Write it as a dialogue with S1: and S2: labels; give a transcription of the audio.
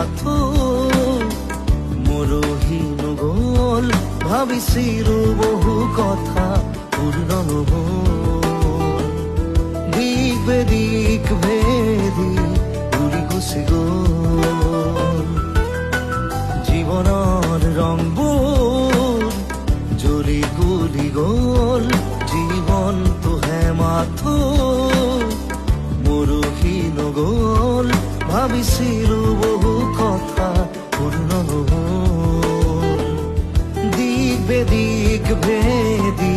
S1: পাথর মরহীন গোল ভাবিছিলো বহু কথা, পূর্ণ দিক বেদিক ভেদি উড়ি গল। জীৱনৰ ৰংবোৰ জৰি গুলি গল জীৱনটোহে মাথো মৰহি নগল ভাবিছিলো বেদিক ভেদি